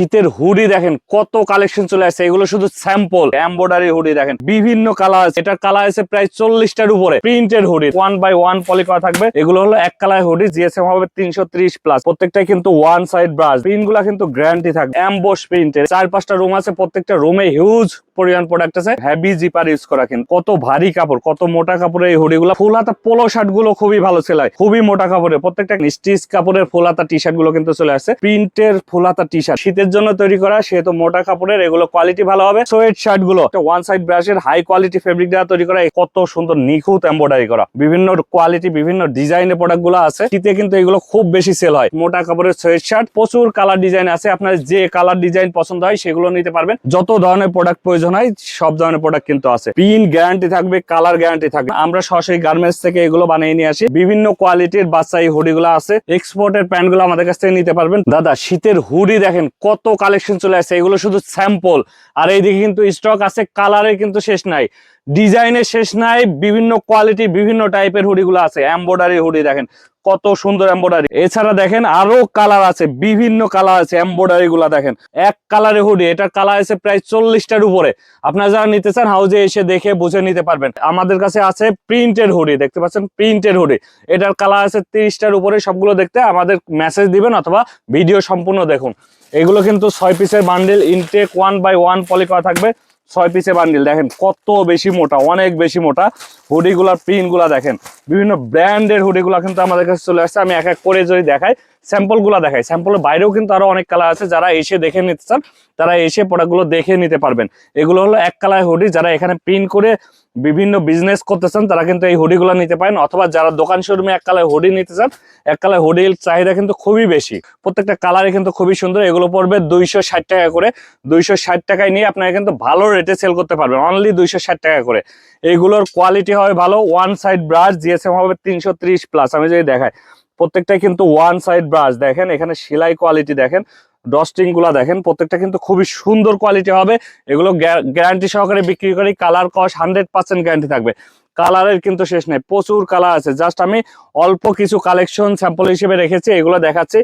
শীতের হুডি দেখেন, কত কালেকশন চলে আসছে এগুলো শুধু স্যাম্পল এম্বয়ডারি হুডি দেখেন। বিভিন্ন কালার আছে। এটার কালার আছে প্রায় চল্লিশটার উপরে। Printed hoodie one by one poly করা থাকবে। এগুলো হলো এক কালার হুডি জিএসএম হবে তিনশো ত্রিশ প্লাস প্রত্যেকটাই কিন্তু ওয়ান সাইড ব্রাশ প্রিন্টগুলা কিন্তু গ্যারান্টি থাকবে। অ্যাম্বোস প্রিন্টের চার পাঁচটা রুম আছে। প্রত্যেকটা রুমে হিউজ পরিমাণ প্রোডাক্ট আছে। হেভি জিপার ইউজ করা কিন্তু। কত ভারী কাপড়, কত মোটা কাপড়ের এই হুডি গুলো ফুল হাতা পোলো শার্টগুলো খুবই ভালো সেলাই। খুবই মোটা কাপড়ের। প্রত্যেকটা স্টিচ কাপড়ের ফুল হাতা টি শার্টগুলো কিন্তু চলে আসছে প্রিন্টের ফুল হাতা টি শার্ট শীতের জন্য তৈরি করা, সেহেতু মোটা কাপড়ের, এগুলো কোয়ালিটি ভালো হবে। সোয়েট শার্টগুলো ওয়ান সাইড ব্রাশের হাই কোয়ালিটি ফেব্রিক দেওয়া তৈরি করা কত সুন্দর নিখুঁত এম্বয়ডারি করা। বিভিন্ন কোয়ালিটি বিভিন্ন ডিজাইনের প্রোডাক্টগুলো আছে। শীতে কিন্তু এগুলো খুব বেশি সেল হয়। মোটা কাপড়ের সোয়েট শার্ট প্রচুর কালার ডিজাইন আছে। আপনার যে কালার ডিজাইন পছন্দ হয়, সেগুলো নিতে পারবেন। যত ধরনের প্রোডাক্ট প্রয়োজন হয়, সব ধরনের প্রোডাক্ট কিন্তু আছে। প্রিন্ট গ্যারান্টি থাকবে কালার গ্যারান্টি থাকবে। আমরা সরাসরি গার্মেন্টস থেকে এগুলো বানিয়ে নিয়ে আসি। বিভিন্ন কোয়ালিটির বাচ্চা হুডি গুলো আছে। এক্সপোর্টের প্যান্টগুলো আমাদের কাছ থেকে নিতে পারবেন। দাদা, শীতের হুডি দেখেন, কত কালেকশন চলে আসছে, এগুলো শুধু স্যাম্পল আর এইদিকে কিন্তু স্টক আছে কালারের কিন্তু শেষ নাই। ডিজাইনের শেষ নাই, বিভিন্ন কোয়ালিটি বিভিন্ন টাইপের হুডি গুলো আছে। এম্বয়ডারি হুডি দেখেন, কত সুন্দর এম্বয়ডারি এছাড়া দেখেন আরও কালার আছে, বিভিন্ন কালার আছে এম্বয়ডারি গুলা দেখেন। এক কালারে হুডি এটার কালার আছে প্রায় চল্লিশটার উপরে। আপনারা যারা নিতে চান হাউজে এসে দেখে বুঝে নিতে পারবেন। আমাদের কাছে আছে প্রিন্টেড হুডি দেখতে পাচ্ছেন প্রিন্টেড হুডি এটার কালার আছে তিরিশটার উপরে, সবগুলো দেখতে আমাদের মেসেজ দিবেন অথবা ভিডিও সম্পূর্ণ দেখুন। এগুলো কিন্তু ছয় পিসের bundle intact one by one poly করা থাকবে। ছয় পিসের বান্ডিল দেখেন কত বেশি মোটা, অনেক বেশি মোটা। হুডিগুলার প্রিন্টগুলা দেখেন। বিভিন্ন ব্র্যান্ডের হুডিগুলা কিন্তু আমাদের কাছে চলে আসছে। আমি এক এক করে যদি দেখাই স্যাম্পলগুলো দেখাই স্যাম্পলের বাইরেও কিন্তু আরও অনেক কালার আছে, যারা এসে দেখে নিতে চান, তারা এসে প্রোডাক্টগুলো দেখে নিতে পারবেন। এগুলো হলো এক কালার হুডি যারা এখানে প্রিন্ট করে বিভিন্ন বিজনেস করতে চান, তারা কিন্তু এই হুডিগুলো নিতে পারেন। অথবা যারা দোকান শোরুমে এক কালার হুডি নিতে চান, এক কালার হুডির চাহিদা কিন্তু খুবই বেশি। প্রত্যেকটা কালারে কিন্তু খুবই সুন্দর। এগুলো পড়বে দুইশো ষাট টাকা করে। দুইশো ষাট টাকায় নিয়ে আপনারা কিন্তু ভালো রেটে সেল করতে পারবেন। অনলি দুইশো ষাট টাকা করে। এইগুলোর কোয়ালিটি হবে ভালো। ওয়ান সাইড ব্রাশ জিএসএম হবে তিনশো ত্রিশ প্লাস আমি যদি দেখাই প্রত্যেকটাই কিন্তু ওয়ান সাইড ব্রাশ দেখেন, এখানে সেলাই কোয়ালিটি দেখেনগুলা দেখেন, প্রত্যেকটা কিন্তু খুবই সুন্দর কোয়ালিটি হবে। এগুলো গ্যারান্টি সহকারে বিক্রি করি কালার কস হান্ড্রেড পার্সেন্ট গ্যারান্টি থাকবে। কালারের কিন্তু শেষ নেই, প্রচুর কালার আছে। জাস্ট আমি অল্প কিছু কালেকশন স্যাম্পল হিসেবে রেখেছি, এগুলো দেখাচ্ছি।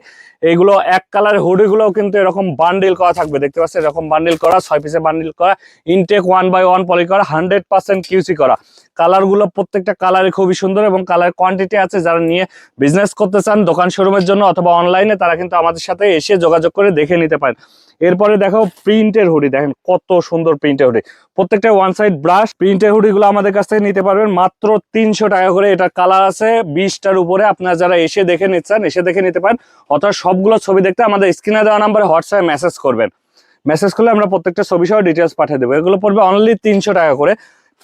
এগুলো এক কালার হুডিগুলোও কিন্তু এরকম বান্ডিল করা থাকবে, দেখতে পাচ্ছেন? এরকম বান্ডিল করা, ছয় পিসে বান্ডিল করা intact one by one poly করা হান্ড্রেড পার্সেন্ট কিউসি করা। কালারগুলো প্রত্যেকটা কালারে খুবই সুন্দর এবং কালার কোয়ান্টিটি আছে। যারা নিয়ে বিজনেস করতে চান দোকান শোরুমের জন্য অথবা অনলাইনে তারা কিন্তু আমাদের সাথে এসে যোগাযোগ করে দেখে নিতে পারেন। এরপরে দেখো প্রিন্টের হুডি, দেখেন কত সুন্দর প্রিন্টের হুডি। প্রত্যেকটা ওয়ান সাইড ব্রাশ প্রিন্টের হুডিগুলো আমাদের কাছ থেকে নিতে পারবেন মাত্র তিনশো টাকা করে। এটা কালার আছে, বিশটার উপরে। আপনারা যারা এসে দেখে নিচ্ছেন, এসে দেখে নিতে পারেন। অথবা সবগুলো ছবি দেখতে আমাদের স্ক্রিনে দেওয়া নাম্বারে হোয়াটসঅ্যাপে মেসেজ করবেন। মেসেজ করলে আমরা প্রত্যেকটা ছবি সহ ডিটেলস পাঠিয়ে দেবো। এগুলো পড়বে অনলি তিনশো টাকা করে।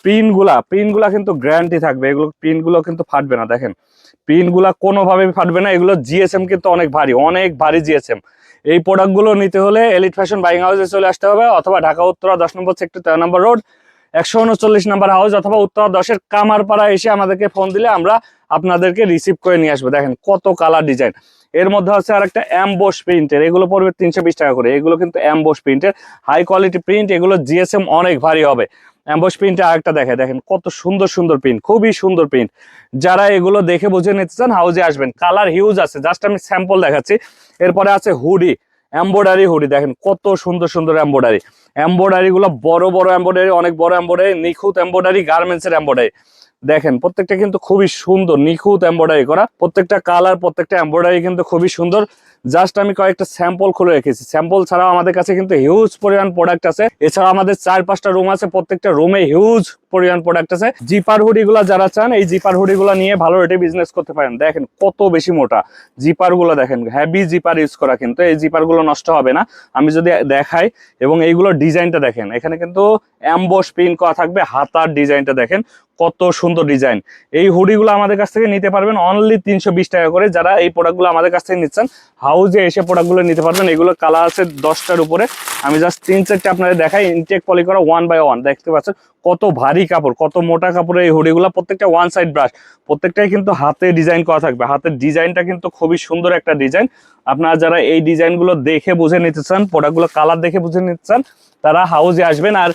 প্রিন্টগুলা প্রিন্টগুলা কিন্তু গ্যারান্টি থাকবে। এগুলো প্রিন্টগুলো কিন্তু ফাটবে না, দেখেন। প্রিন্টগুলা কোনোভাবে ফাটবে না। এগুলো জিএসএম কিন্তু অনেক ভারী অনেক ভারী জিএসএম এই প্রোডাক্টগুলো নিতে হলে এলিট ফ্যাশন বাইং হাউসে চলে আসতে হবে, অথবা ঢাকা, উত্তরা, দশ নম্বর সেক্টর তেরো নম্বর রোড একশো উনচল্লিশ নাম্বার হাউস অথবা উত্তরা দশের কামারপাড়া এসে আমাদেরকে ফোন দিলে আমরা আপনাদেরকে রিসিভ করে নিয়ে আসব। দেখেন কত কালার ডিজাইন এর মধ্যে হচ্ছে আর একটা অ্যাম্বোস প্রিন্টের এগুলো পড়বে তিনশো বিশ টাকা করে। এগুলো কিন্তু অ্যাম্বোস প্রিন্টের হাই কোয়ালিটি প্রিন্ট এগুলো জিএসএম অনেক ভারী হবে। অ্যাম্বোস প্রিন্টে আরেকটা দেখে, দেখেন কত সুন্দর সুন্দর প্রিন্ট খুবই সুন্দর প্রিন্ট যারা এগুলো দেখে বুঝে নিতে চান হাউজে আসবেন। কালার হিউজ আছে। জাস্ট আমি স্যাম্পল দেখাচ্ছি। এরপরে আছে হুডি এম্বয়ডারি হুডি দেখেন কত সুন্দর সুন্দর এম্বয়ডারি এম্বয়ডারি গুলো বড় বড় এম্বয়ডারি অনেক বড় এম্বয়ডারি নিখুঁত এম্বয়ডারি গার্মেন্টস এর এম্বয়ডারি দেখেন প্রত্যেকটা কিন্তু খুবই সুন্দর, নিখুঁত এম্বয়ডারি করা। প্রত্যেকটা কালার প্রত্যেকটা এম্বয়ডারি কিন্তু খুবই সুন্দর। জাস্ট আমি কয়েকটা স্যাম্পল খুলে রেখেছি। স্যাম্পল ছাড়াও আমাদের কাছে কিন্তু হিউজ পরিমাণ প্রোডাক্ট আছে। এছাড়া আমাদের চার পাঁচটা রুম আছে। প্রত্যেকটা রুমে হিউজ পরিমাণ প্রোডাক্ট আছে। জিপার হুডি গুলা যারা চান, এই জিপার হুডি গুলা নিয়ে ভালো রেটে বিজনেস করতে পারেন। দেখেন কত বেশি মোটা। জিপারগুলো দেখেন হ্যাভি জিপার ইউজ করা কিন্তু। এই জিপারগুলো নষ্ট হবে না। আমি যদি দেখাই, এবং এইগুলোর ডিজাইনটা দেখেন, এখানে কিন্তু অ্যাম্বোস প্রিন্ট করা থাকবে, হাতার ডিজাইনটা দেখেন, কত সুন্দর ডিজাইন। এই হুডিগুলো আমাদের কাছ থেকে নিতে পারবেন অনলি তিনশো বিশ টাকা করে। যারা এই প্রোডাক্টগুলো আমাদের কাছ থেকে নিচ্ছেন হাউজে এসে প্রোডাক্টগুলো নিতে পারবেন। এগুলো কালার আছে দশটার উপরে। আমি জাস্ট তিন চারটে আপনাদের দেখাই ইনটেক পলি করা ওয়ান বাই ওয়ান দেখতে পাচ্ছেন কত ভারী কাপড়, কত মোটা কাপড়ের এই হুডিগুলো প্রত্যেকটা ওয়ান সাইড ব্রাশ প্রত্যেকটাই কিন্তু হাতে ডিজাইন করা থাকবে। হাতের ডিজাইনটা কিন্তু খুবই সুন্দর একটা ডিজাইন আপনারা যারা এই ডিজাইনগুলো দেখে বুঝে নিতে চান প্রোডাক্টগুলো কালার দেখে বুঝে নিতে চান, তারা হাউজে আসবেন। আর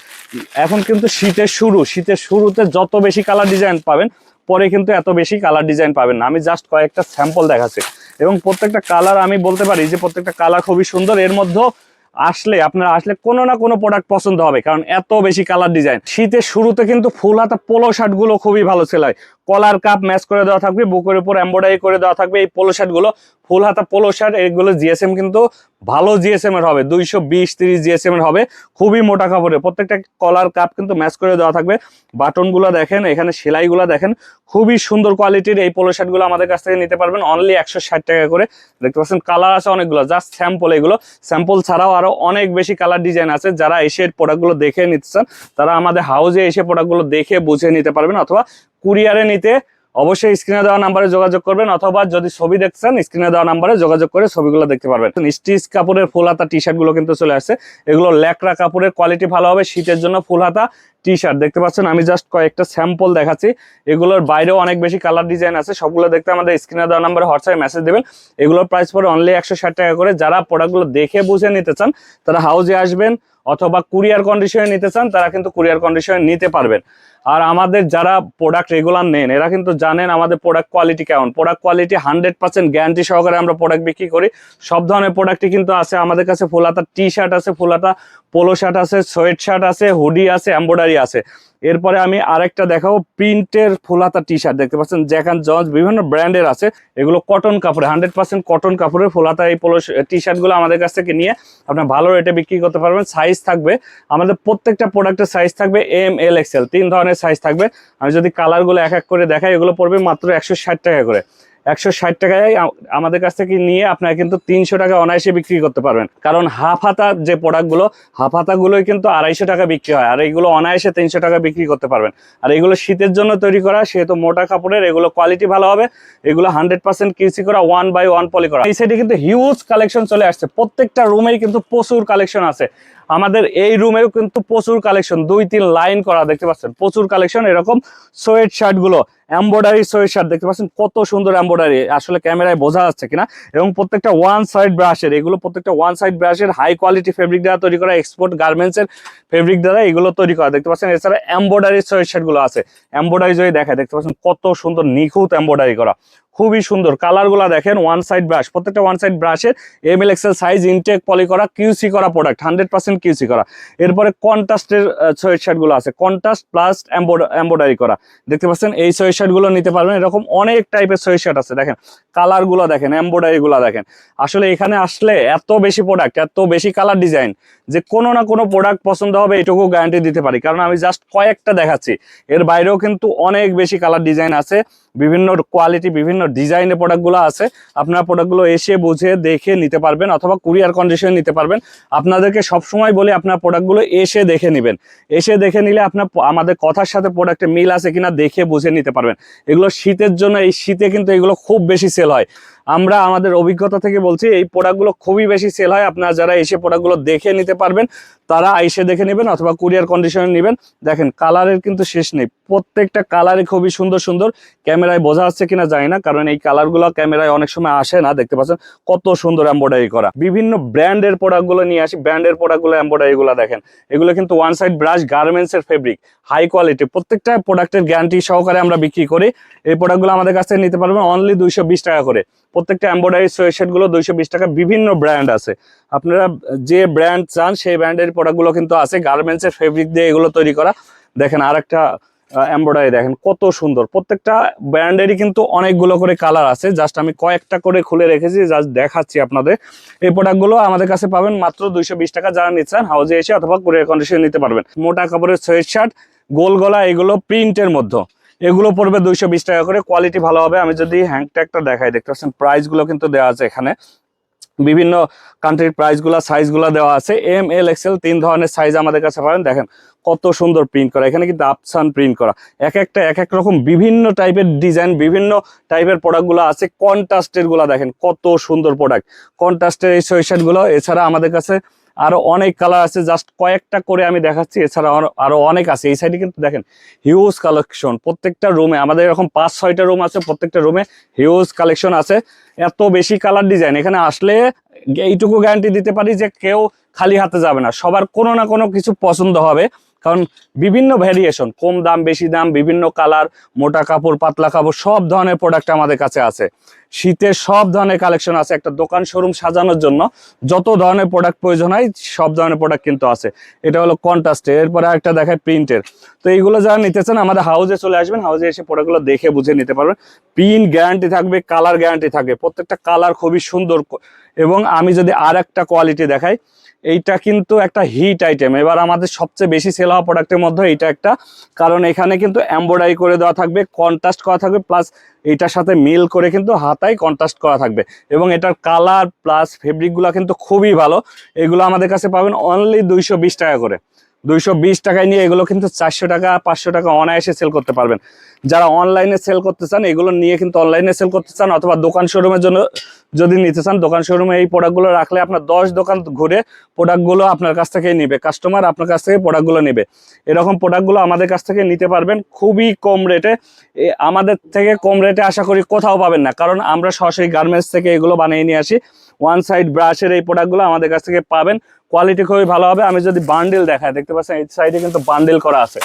এখন কিন্তু শীতের শুরু, শীতের শুরুতে যত বেশি কালার ডিজাইন পাবেন, পরে কিন্তু এত বেশি কালার ডিজাইন পাবেন আমি জাস্ট কয়েকটা স্যাম্পল দেখাচ্ছি। এবং প্রত্যেকটা কালার আমি বলতে পারি যে, প্রত্যেকটা কালার খুবই সুন্দর। এর মধ্যেও আসলে আপনারা আসলে কোনো না কোনো প্রোডাক্ট পছন্দ হবে, কারণ এত বেশি কালার ডিজাইন শীতের শুরুতে কিন্তু ফুল হাতা পোলো শার্টগুলো খুবই ভালো সেলাই কলার কাপ ম্যাচ করে দেওয়া থাকবে, বুকের উপর এম্ব্রয়ডারি করে দেওয়া থাকবে। এই পোলো শার্টগুলো ফুল হাতা পোলো শার্ট এগুলো জিএসএম কিন্তু ভালো জিএসএম এর হবে। দুইশো বিশ, তিরিশ জিএসএম এর হবে। খুবই মোটা কাপড়ের। প্রত্যেকটা কলার কাপ কিন্তু ম্যাচ করে দেওয়া থাকবে। বাটনগুলো দেখেন, এখানে সেলাইগুলো দেখেন। খুবই সুন্দর কোয়ালিটির এই পোলো শার্টগুলো আমাদের কাছ থেকে নিতে পারবেন। অনলি একশো ষাট টাকা করে। দেখতে পাচ্ছেন কালার আছে অনেকগুলো। জাস্ট স্যাম্পল এগুলো। স্যাম্পল ছাড়াও আরও অনেক বেশি কালার ডিজাইন আছে। যারা এসে প্রোডাক্টগুলো দেখে নিতে চান, তারা আমাদের হাউজে এসে প্রোডাক্টগুলো দেখে বুঝে নিতে পারবেন অথবা কুরিয়ারে নিতে অবশ্যই স্ক্রিনে দেওয়া নাম্বারে যোগাযোগ করবেন, অথবা যদি ছবি দেখছেন, স্ক্রিনে দেওয়া নাম্বারে যোগাযোগ করে ছবিগুলো দেখতে পারবেন। স্টিচ কাপড়ের ফুল হাতা টি শার্টগুলো কিন্তু চলে আসছে এগুলো ল্যাকড়া কাপড়ের কোয়ালিটি ভালো হবে, শীতের জন্য ফুল হাতা টি শার্ট দেখতে পাচ্ছেন, আমি জাস্ট কয়েকটা স্যাম্পল দেখাচ্ছি। এগুলোর বাইরেও অনেক বেশি কালার ডিজাইন আছে। সবগুলো দেখতে আমাদের স্ক্রিনে দেওয়া নাম্বারে হোয়াটসঅ্যাপে মেসেজ দেবেন। এগুলোর প্রাইস পড়ে অনলি একশো ষাট টাকা করে। যারা প্রোডাক্টগুলো দেখে বুঝে নিতে চান, তারা হাউজে আসবেন। অথবা কুরিয়ার কন্ডিশনে নিতে চান, তারা কিন্তু কুরিয়ার কন্ডিশনে নিতে পারবেন। আর আমাদের যারা প্রোডাক্ট রেগুলার নেন, এরা কিন্তু জানেন আমাদের প্রোডাক্ট কোয়ালিটি কেমন। Product quality hundred percent guarantee সহকারে আমরা প্রোডাক্ট বিক্রি করি। সব ধরনের প্রোডাক্টই কিন্তু আছে, আমাদের কাছে ফুলাতা টি শার্ট আছে ফুলাতা পোলো শার্ট আছে সোয়েট শার্ট আছে হুডি আছে এম্ব্রয়ডারি আছে। এরপরে আমি আরেকটা দেখাবো প্রিন্টের ফোলাতা টি শার্ট দেখতে পাচ্ছেন? জ্যাকান জজ বিভিন্ন ব্র্যান্ডের আছে। এগুলো কটন কাপড়ে হান্ড্রেড পার্সেন্ট কটন কাপড়ের ফোলাতা এই পোলো টি শার্টগুলো আমাদের কাছ থেকে নিয়ে আপনার ভালো রেটে বিক্রি করতে পারবেন। সাইজ থাকবে, আমাদের প্রত্যেকটা প্রোডাক্টের সাইজ থাকবে এম এল এক্সেল তিন ধরনের সাইজ থাকবে। আমি যদি কালারগুলো এক এক করে দেখাই, এগুলো পড়বে মাত্র একশো ষাট টাকা করে। একশো ষাট টাকায় আমাদের কাছ থেকে নিয়ে আপনারা কিন্তু তিনশো টাকা অনায়াসে বিক্রি করতে পারবেন। কারণ হাফ হাতা যে প্রোডাক্টগুলো, হাফ হাতাগুলোই কিন্তু আড়াইশো টাকা বিক্রি হয়। আর এগুলো অনায়াসে তিনশো টাকা বিক্রি করতে পারবেন। আর এগুলো শীতের জন্য তৈরি করা, সেহেতু মোটা কাপড়ের, এগুলো কোয়ালিটি ভালো হবে। এগুলো হান্ড্রেড পার্সেন্ট কিউসি করা, ওয়ান বাই ওয়ান পলি করা। এই সাইডে কিন্তু হিউজ কালেকশন চলে আসছে। প্রত্যেকটা রুমেই কিন্তু প্রচুর কালেকশন আছে। আমাদের এই রুমেও কিন্তু প্রচুর কালেকশন দুই, তিন লাইন করা দেখতে পাচ্ছেন। প্রচুর কালেকশন এরকম সোয়েট শার্টগুলো এম্বয়ডারি সোয়েট শার্ট দেখতে পাচ্ছেন, কত সুন্দর এম্বয়ডারি আসলে ক্যামেরায় বোঝা যাচ্ছে কিনা। এবং প্রত্যেকটা ওয়ান সাইড ব্রাশের এগুলো প্রত্যেকটা ওয়ান সাইড ব্রাশের হাই কোয়ালিটি ফেব্রিক দ্বারা তৈরি করা এক্সপোর্ট গার্মেন্টস এর ফেব্রিক দ্বারা এগুলো তৈরি করা, দেখতে পাচ্ছেন। এছাড়া এম্বয়ডারি সোয়েট শার্টগুলো আছে। এম্বয়ডারি যদি দেখায়, দেখতে পাচ্ছেন কত সুন্দর নিখুঁত এম্বয়ডারি করা। খুবই সুন্দর। কালারগুলা দেখেন ওয়ান সাইড ব্রাশ প্রত্যেকটা one side ব্রাশের M L XL size intact poly করা কিউসি করা প্রোডাক্ট হান্ড্রেড পার্সেন্ট কিউসি করা। এরপরে কন্ট্রাস্টের সোয়েট শার্টগুলো আছে। কন্ট্রাস্ট প্লাস এম্বয়ডারি করা। দেখতে পাচ্ছেন, এই সোয়েট শার্টগুলো নিতে পারবেন। এরকম অনেক টাইপের সোয়েট শার্ট আছে। দেখেন কালারগুলো দেখেন এম্বয়ডারি গুলো দেখেন। আসলে এখানে আসলে এত বেশি প্রোডাক্ট এত বেশি কালার ডিজাইন যে কোনো না কোনো প্রোডাক্ট পছন্দ হবে, এটুকু গ্যারান্টি দিতে পারি। কারণ আমি জাস্ট কয়েকটা দেখাচ্ছি। এর বাইরেও কিন্তু অনেক বেশি কালার ডিজাইন আছে। বিভিন্ন কোয়ালিটি বিভিন্ন ডিজাইনের প্রোডাক্টগুলো আছে। আপনার প্রোডাক্টগুলো এসে বুঝে দেখে নিতে পারবেন অথবা কুরিয়ার কন্ডিশনে নিতে পারবেন। আপনাদেরকে সবসময় বলে, আপনার প্রোডাক্টগুলো এসে দেখে নেবেন। এসে দেখে নিলে আপনার আমাদের কথার সাথে প্রোডাক্টে মিল আছে কিনা দেখে বুঝে নিতে পারবেন। এগুলো শীতের জন্য, এই শীতে কিন্তু এগুলো খুব বেশি সেল হয়। আমরা আমাদের অভিজ্ঞতা থেকে বলছি, এই প্রোডাক্টগুলো খুবই বেশি সেল হয়। আপনারা যারা এসে প্রোডাক্টগুলো দেখে নিতে পারবেন, তারা এসে দেখে নেবেন অথবা কুরিয়ার কন্ডিশনে নেবেন। দেখেন কালারের কিন্তু শেষ নেই। প্রত্যেকটা কালারে খুবই সুন্দর সুন্দর। ক্যামেরায় বোঝা যাচ্ছে কিনা জানি না, কারণ এই কালারগুলো ক্যামেরায় অনেক সময় আসে না, দেখতে পাচ্ছেন? কত সুন্দর এম্ব্রয়ডারি করা। বিভিন্ন ব্র্যান্ডের প্রোডাক্টগুলো নিয়ে আসি। ব্র্যান্ডের প্রোডাক্টগুলো এম্ব্রয়ডারি গুলো দেখেন। এগুলো কিন্তু ওয়ান সাইড ব্রাশ গার্মেন্টস এর ফেব্রিক হাই কোয়ালিটি প্রত্যেকটা প্রোডাক্টের গ্যারান্টি সহকারে আমরা বিক্রি করি। এই প্রোডাক্টগুলো আমাদের কাছ নিতে পারবেন অনলি দুইশো বিশ টাকা করে। প্রত্যেকটা এম্ব্রয়ডারি সোয়েটগুলো দুইশো বিশ টাকা বিভিন্ন ব্র্যান্ড আছে। আপনারা যে ব্র্যান্ড চান, সেই ব্র্যান্ডের প্রোডাক্টগুলো কিন্তু আছে। গার্মেন্টস এর ফেব্রিক দিয়ে এগুলো তৈরি করা। দেখেন আরেকটা এম্ব্রয়ডারি দেখেন কত সুন্দর। প্রত্যেকটা ব্র্যান্ডেরই কিন্তু অনেকগুলো করে কালার আছে। জাস্ট আমি কয়েকটা করে খুলে রেখেছি জাস্ট দেখাচ্ছি আপনাদের। এই প্রোডাক্টগুলো আমাদের কাছে পাবেন মাত্র দুইশো বিশ টাকা। যারা নিচ্ছেন হাউজে এসে অথবা কুরিয়ার কন্ডিশনে নিতে পারবেন। মোটা কাপড়ের সোয়েট শার্ট গোল গলা এগুলো প্রিন্টের মধ্যে। এগুলো পড়বে দুইশো বিশ টাকা করে। কোয়ালিটি ভালো হবে। আমি যদি হ্যাং ট্যাগটা দেখাই, দেখতে পাচ্ছেন প্রাইসগুলো কিন্তু দেওয়া আছে এখানে। বিভিন্ন কান্ট্রির প্রাইসগুলা সাইজগুলা দেওয়া আছে। এম এল এক্সেল তিন ধরনের সাইজ আমাদের কাছে পাবেন। দেখেন কত সুন্দর প্রিন্ট করা। এখানে কিন্তু আপসান প্রিন্ট করা। এক একটা, এক এক রকম বিভিন্ন টাইপের ডিজাইন বিভিন্ন টাইপের প্রোডাক্টগুলো আছে। কন্ট্রাস্টেরগুলা দেখেন কত সুন্দর প্রোডাক্ট কন্ট্রাস্টের এই সোয়েশার্টগুলো। এছাড়া আমাদের কাছে আরও অনেক কালার আছে জাস্ট কয়েকটা করে আমি দেখাচ্ছি, এছাড়া আরো- আরও অনেক আছে। এই সাইডে কিন্তু দেখেন হিউজ কালেকশন প্রত্যেকটা রুমে আমাদের এরকম পাঁচ, ছয়টা রুম আছে, প্রত্যেকটা রুমে হিউজ কালেকশন আছে। এত বেশি কালার ডিজাইন এখানে আসলে এইটুকু গ্যারান্টি দিতে পারি যে কেউ খালি হাতে যাবে না। সবার কোনো না কোনো কিছু পছন্দ হবে। কারণ বিভিন্ন ভ্যারিয়েশন কম দাম, বেশি দাম, বিভিন্ন কালার মোটা কাপড়, পাতলা কাপড়, সব ধরনের প্রোডাক্ট আমাদের কাছে আছে। শীতের সব ধরনের কালেকশন আছে, একটা দোকান শোরুম সাজানোর জন্য যত ধরনের প্রোডাক্ট প্রয়োজন হয়, সব ধরনের প্রোডাক্ট কিন্তু আছে। এটা হলো কন্ট্রাস্টের এরপরে একটা দেখায় প্রিন্টের তো এইগুলো যারা নিতে চান আমাদের হাউসে চলে আসবেন হাউসে এসে প্রোডাক্টগুলো দেখে বুঝে নিতে পারবেন। প্রিন্ট গ্যারান্টি থাকবে কালার গ্যারান্টি থাকবে। প্রত্যেকটা কালার খুবই সুন্দর এবং আমি যদি আর একটা কোয়ালিটি দেখাই এইটা কিন্তু একটা হিট আইটেম এবার আমাদের সবচেয়ে বেশি সেল হওয়া প্রোডাক্টের মধ্যে এইটা একটা। কারণ এখানে কিন্তু এম্ব্রয়ডারি করে দেওয়া থাকবে কন্ট্রাস্ট করা থাকবে প্লাস এইটার সাথে মিল করে কিন্তু হাতায় কন্ট্রাস্ট করা থাকবে। এবং এটার কালার প্লাস ফেব্রিকগুলো কিন্তু খুবই ভালো। এগুলো আমাদের কাছে পাবেন অনলি দুইশো বিশ টাকা করে। দুইশো বিশ টাকায় নিয়ে এগুলো কিন্তু চারশো টাকা, পাঁচশো টাকা অনায়াসে সেল করতে পারবেন। যারা অনলাইনে সেল করতে চান, এগুলো নিয়ে কিন্তু অনলাইনে সেল করতে চান অথবা দোকান শোরুমের জন্য যদি নিতে চান দোকান শোরুমে এই প্রোডাক্টগুলো রাখলে আপনার দশ দোকান ঘুরে প্রোডাক্টগুলো আপনার কাছ থেকেই নেবে। কাস্টমার আপনার কাছ থেকে প্রোডাক্টগুলো নেবে। এরকম প্রোডাক্টগুলো আমাদের কাছ থেকে নিতে পারবেন খুবই কম রেটে আমাদের থেকে কম রেটে আশা করি কোথাও পাবেন না। কারণ আমরা সরাসরি গার্মেন্টস থেকে এগুলো বানিয়ে নিয়ে আসি। ওয়ান সাইড ব্রাশের এই প্রোডাক্টগুলো আমাদের কাছ থেকে পাবেন। কোয়ালিটি খুবই ভালো হবে। আমি যদি বান্ডেল দেখাই, দেখতে পাচ্ছেন এই সাইডে কিন্তু বান্ডেল করা আছে।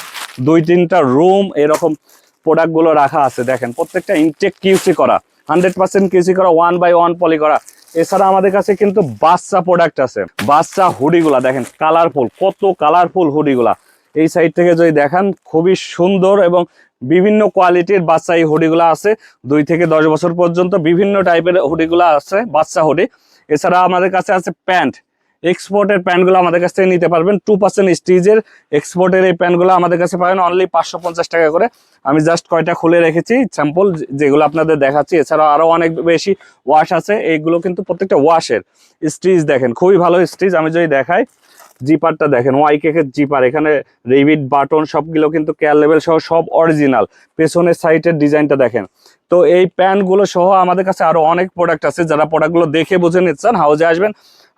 দুই তিনটা রুম এরকম প্রোডাক্টগুলো রাখা আছে। দেখেন, প্রত্যেকটা ইনটেক কিউসি করা। হান্ড্রেড পার্সেন্ট কেজি করা ওয়ান বাই ওয়ান পলি করা। এছাড়া আমাদের কাছে কিন্তু বাচ্চা প্রোডাক্ট আছে। বাচ্চা হুডিগুলা, দেখেন কালারফুল কত কালারফুল হুডিগুলা। এই সাইড থেকে যদি দেখান, খুবই সুন্দর এবং বিভিন্ন কোয়ালিটির বাচ্চা এই হুডিগুলো আছে। দুই থেকে দশ বছর পর্যন্ত বিভিন্ন টাইপের হুডিগুলো আছে, বাচ্চা হুডি। এছাড়া আমাদের কাছে আছে প্যান্ট। এক্সপোর্টের প্যান্টগুলো আমাদের কাছ থেকে নিতে পারবেন। টু পার্সেন্ট স্টিজের এক্সপোর্টের এই প্যান্টগুলো আমাদের কাছে পাবেন অনলি পাঁচশো পঞ্চাশ টাকা করে। আমি জাস্ট কয়টা খুলে রেখেছি স্যাম্পল যেগুলো আপনাদের দেখাচ্ছি। এছাড়াও আরও অনেক বেশি ওয়াশ আছে। এইগুলো কিন্তু প্রত্যেকটা ওয়াশের স্টিচ দেখেন, খুবই ভালো স্টিচ আমি যদি দেখাই, জিপারটা দেখেন ওয়াই কেকের জিপার। এখানে রেবিট বাটন সবগুলো কিন্তু কেয়ার লেভেল সহ সব অরিজিনাল পেছনের সাইটের ডিজাইনটা দেখেন। তো এই প্যান্টগুলো সহ আমাদের কাছে আরও অনেক প্রোডাক্ট আছে। যারা প্রোডাক্টগুলো দেখে বুঝে নিচ্ছেন হাউজে আসবেন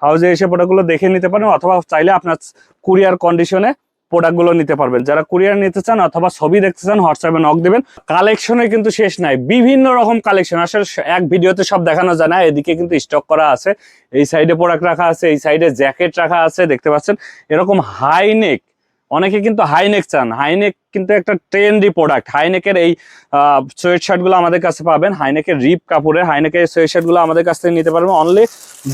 হাউজে এসে প্রোডাক্টগুলো দেখে নিতে পারেন অথবা চাইলে আপনার কুরিয়ার কন্ডিশনে প্রোডাক্টগুলো নিতে পারবেন। যারা কুরিয়ার নিতে চান অথবা ছবি দেখতে চান, হোয়াটসঅ্যাপে নক দেবেন। কালেকশনে কিন্তু শেষ নাই। বিভিন্ন রকম কালেকশন আসলে এক ভিডিওতে সব দেখানো যায় না, এদিকে কিন্তু স্টক করা আছে। এই সাইডে প্রোডাক্ট রাখা আছে, এই সাইডে জ্যাকেট রাখা আছে, দেখতে পাচ্ছেন? এরকম হাইনেক অনেকে কিন্তু হাইনেক চান। হাইনেক কিন্তু একটা ট্রেন্ডি প্রোডাক্ট হাইনেকের এই সোয়েট শার্টগুলো আমাদের কাছে পাবেন। হাইনেকের রিপ কাপড়ের হাইনেকের সোয়েট শার্টগুলো আমাদের কাছ থেকে নিতে পারবেন। অনলি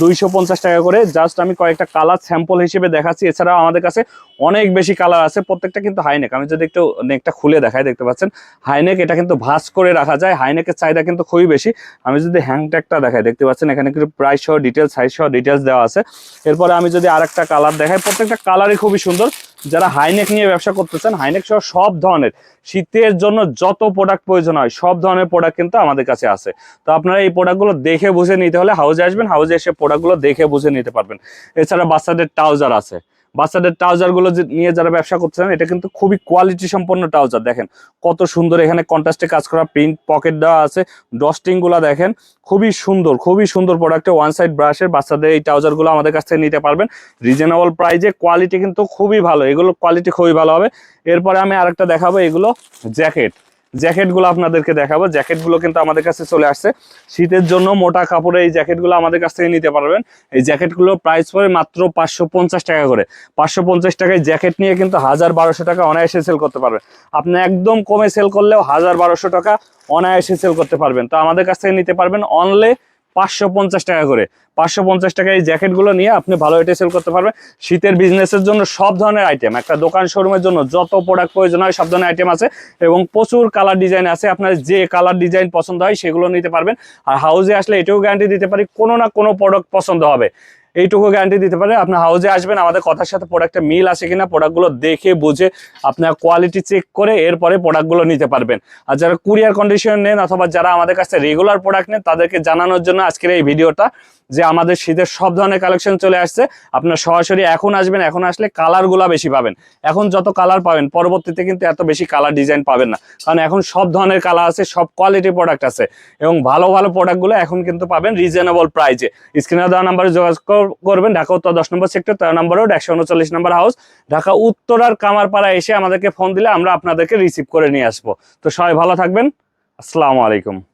দুইশো পঞ্চাশ টাকা করে। জাস্ট আমি কয়েকটা কালার স্যাম্পল হিসেবে দেখাচ্ছি। এছাড়াও আমাদের কাছে অনেক বেশি কালার আছে। প্রত্যেকটা কিন্তু হাইনেক আমি যদি একটু নেকটা খুলে দেখাই, দেখতে পাচ্ছেন? হাইনেক এটা কিন্তু ভাস করে রাখা যায়। হাইনেকের চাহিদা কিন্তু খুবই বেশি। আমি যদি হ্যাংট্যাগটা দেখাই, দেখতে পাচ্ছেন? এখানে কিন্তু প্রাইস সহ ডিটেলস সাইজ সহ ডিটেলস দেওয়া আছে। এরপরে আমি যদি আর একটা কালার দেখাই, প্রত্যেকটা কালারই খুবই সুন্দর। যারা হাইনেক নিয়ে ব্যবসা করতেছেন, হাইনেক সহ সব ধরনের, শীতের জন্য যত প্রোডাক্ট প্রয়োজন হয়, সব ধরনের প্রোডাক্ট কিন্তু আমাদের কাছে আছে। তো আপনারা এই প্রোডাক্টগুলো দেখে বুঝে নিতে হলে হাউজে আসবেন হাউজে এসে প্রোডাক্টগুলো দেখে বুঝে নিতে পারবেন। এছাড়া বাচ্চাদের ট্রাউজার আছে। বাচ্চাদের ট্রাউজারগুলো যে নিয়ে যারা ব্যবসা করছেন এটা কিন্তু খুবই কোয়ালিটি সম্পন্ন ট্রাউজার। দেখেন কত সুন্দর এখানে কন্ট্রাস্টে কাজ করা প্রিন্ট পকেট দেওয়া আছে ডস্টিংগুলো দেখেন, খুবই সুন্দর খুবই সুন্দর প্রোডাক্টে ওয়ান সাইড ব্রাশের বাচ্চাদের এই ট্রাউজারগুলো আমাদের কাছ থেকে নিতে পারবেন। রিজনেবল প্রাইজে কোয়ালিটি কিন্তু খুবই ভালো, এগুলো কোয়ালিটি খুবই ভালো হবে। এরপরে আমি আরেকটা দেখাবো, এগুলো জ্যাকেট জ্যাকেটগুলো আপনাদেরকে দেখাবো। জ্যাকেটগুলো কিন্তু আমাদের কাছে চলে আসছে। শীতের জন্য মোটা কাপড়ে এই জ্যাকেটগুলো আমাদের কাছ থেকে নিতে পারবেন। এই জ্যাকেটগুলোর প্রাইস পড়ে মাত্র পাঁচশো পঞ্চাশ টাকা করে। পাঁচশো পঞ্চাশ টাকায় জ্যাকেট নিয়ে কিন্তু হাজার বারোশো টাকা অনায়াসে সেল করতে পারবেন। আপনি একদম কমে সেল করলেও হাজার বারোশো টাকা অনায়াসে সেল করতে পারবেন। তো আমাদের কাছ থেকে নিতে পারবেন অনলি পাঁচশো পঞ্চাশ টাকা করে। পাঁচশো পঞ্চাশ টাকা এই জ্যাকেটগুলো নিয়ে আপনি ভালো এটা সেল করতে পারবেন। শীতের বিজনেসের জন্য সব ধরনের আইটেম একটা দোকান শোরুমের জন্য যত প্রোডাক্ট প্রয়োজন হয় সব ধরনের আইটেম আছে এবং প্রচুর কালার ডিজাইন আছে। আপনার যে কালার ডিজাইন পছন্দ হয় সেগুলো নিতে পারবেন। আর হাউজে আসলে এটাও গ্যারান্টি দিতে পারি, কোনো না কোনো প্রোডাক্ট পছন্দ হবে। এইটুকু গ্যারান্টি দিতে পারে। আপনার হাউজে আসবেন, আমাদের কথার সাথে প্রোডাক্টটা মিল আছে কিনা প্রোডাক্টগুলো দেখে, বুঝে, আপনার কোয়ালিটি চেক করে, এরপরে প্রোডাক্টগুলো নিতে পারবেন। আর যারা কুরিয়ার কন্ডিশন নেন, অথবা যারা আমাদের কাছে রেগুলার প্রোডাক্ট নেন, তাদেরকে জানানোর জন্য আজকের এই ভিডিওটা যে আমাদের শীতের সব ধরনের কালেকশন চলে আসছে। আপনার সরাসরি এখন আসবেন, এখন আসলে কালারগুলো বেশি পাবেন। এখন যত কালার পাবেন, পরবর্তীতে কিন্তু এত বেশি কালার ডিজাইন পাবেন না। কারণ এখন সব ধরনের কালার আছে, সব কোয়ালিটি প্রোডাক্ট আছে। এবং ভালো ভালো প্রোডাক্টগুলো এখন কিন্তু পাবেন রিজনেবল প্রাইজে স্ক্রিনে দেওয়া নাম্বারে যোগাযোগ করবেন, ঢাকা উত্তর দশ নম্বর সেক্টর তেরো নম্বর রোড একশো উনচল্লিশ নম্বর হাউস ঢাকা উত্তরার কামারপাড়া এসে আমাদেরকে ফোন দিলে আমরা আপনাদেরকে রিসিভ করে নিয়ে আসব। তো সবাই ভালো থাকবেন। আসসালামু আলাইকুম।